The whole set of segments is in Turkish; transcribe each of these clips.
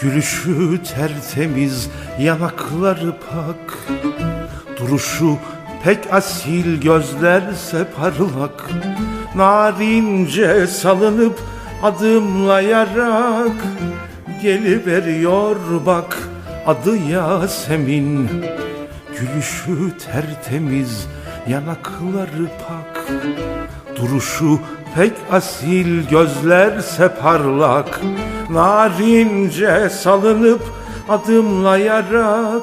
Gülüşü tertemiz, yanakları pak. Duruşu pek asil, gözlerse parlak Narince salınıp adımlayarak Geliveriyor bak adı Yasemin. Gülüşü tertemiz, yanakları pak Duruşu pek asil, gözlerse parlak Narince salınıp adımlayarak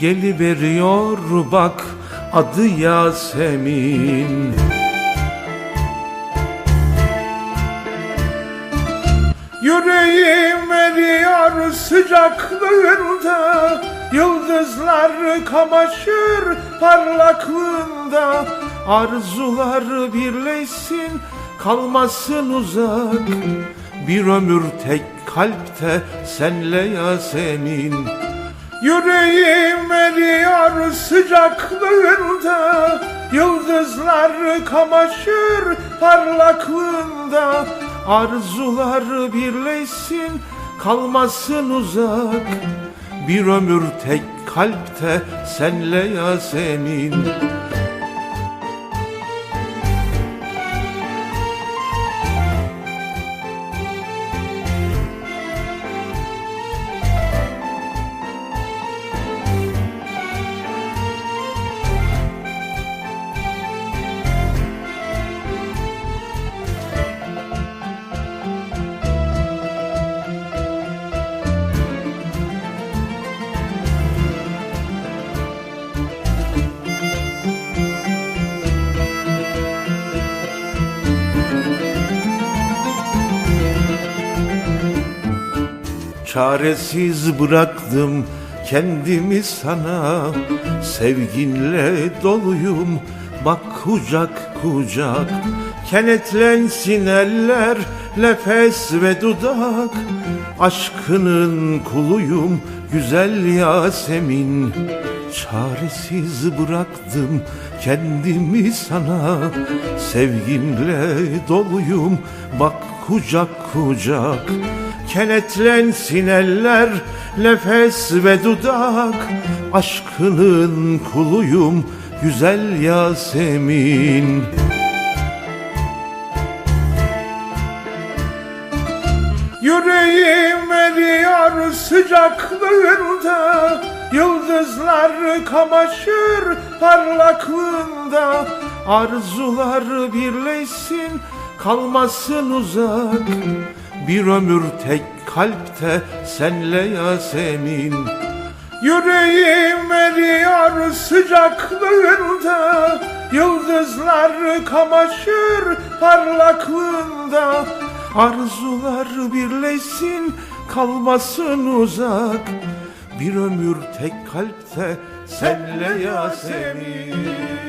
Geliveriyor bak adı Yasemin. Yüreğim eriyor sıcaklığında Yıldızlar kamaşır parlaklığında Arzular birleşsin kalmasın uzak. Bir ömür tek kalpte senle Yasemin Yüreğim eriyor sıcaklığında Yıldızlar kamaşır parlaklığında. Arzular birleşsin kalmasın uzak. Bir ömür tek kalpte senle Yasemin Çaresiz bıraktım kendimi sana. Sevginle doluyum bak kucak kucak. Kenetlensin eller nefes ve dudak. Aşkının kuluyum güzel Yasemin. Çaresiz bıraktım kendimi sana. Sevginle doluyum bak kucak kucak Kenetlensin eller nefes ve dudak. Aşkının kuluyum güzel Yasemin. Yüreğim eriyor sıcaklığında Yıldızlar kamaşır parlaklığında. Arzular birleşsin kalmasın uzak Bir ömür tek kalpte senle Yasemin. Yüreğim eriyor sıcaklığında Yıldızlar kamaşır parlaklığında. Arzular birleşsin kalmasın uzak. Bir ömür tek kalpte senle Yasemin